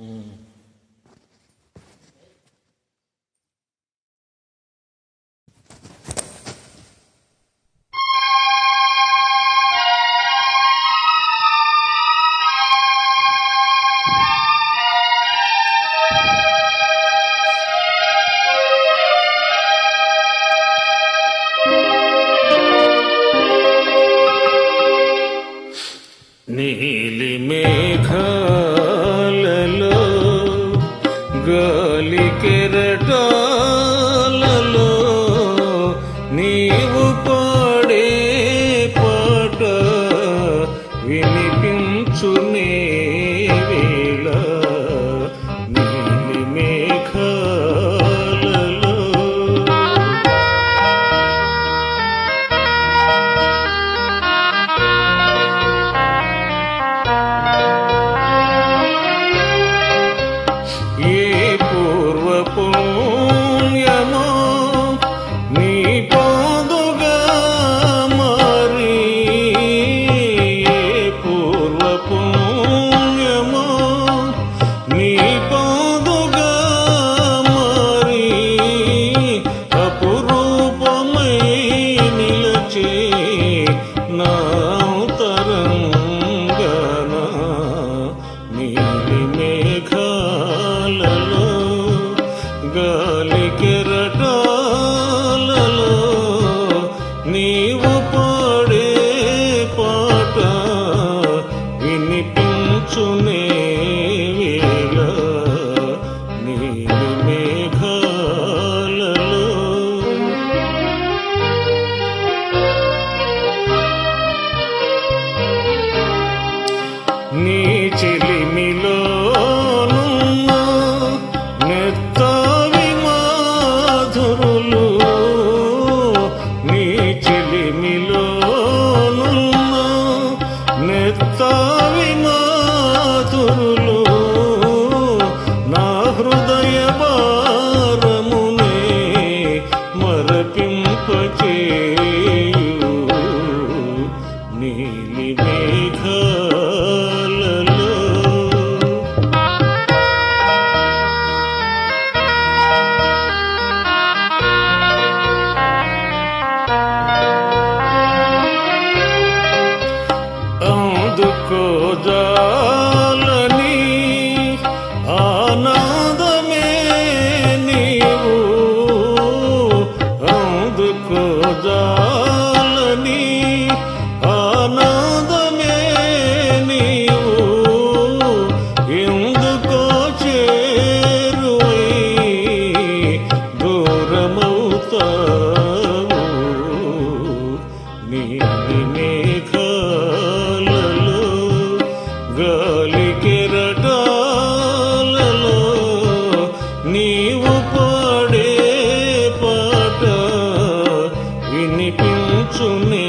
Mm. नील मेघा కెరటాలలో నీవు పాడే పాట వినిపించునే మేఘాలలో. నీ చెలిమిలోనున్న మాధురులు. నీ చెలిమిలోనున్న అందుకో జాలని ఆనందమే నీవు. అందుకో జాలని ఆనందమే నీవు. ఎందుకో చేరువై దూరమవుతావు. నీ మేఘ వినిపించునే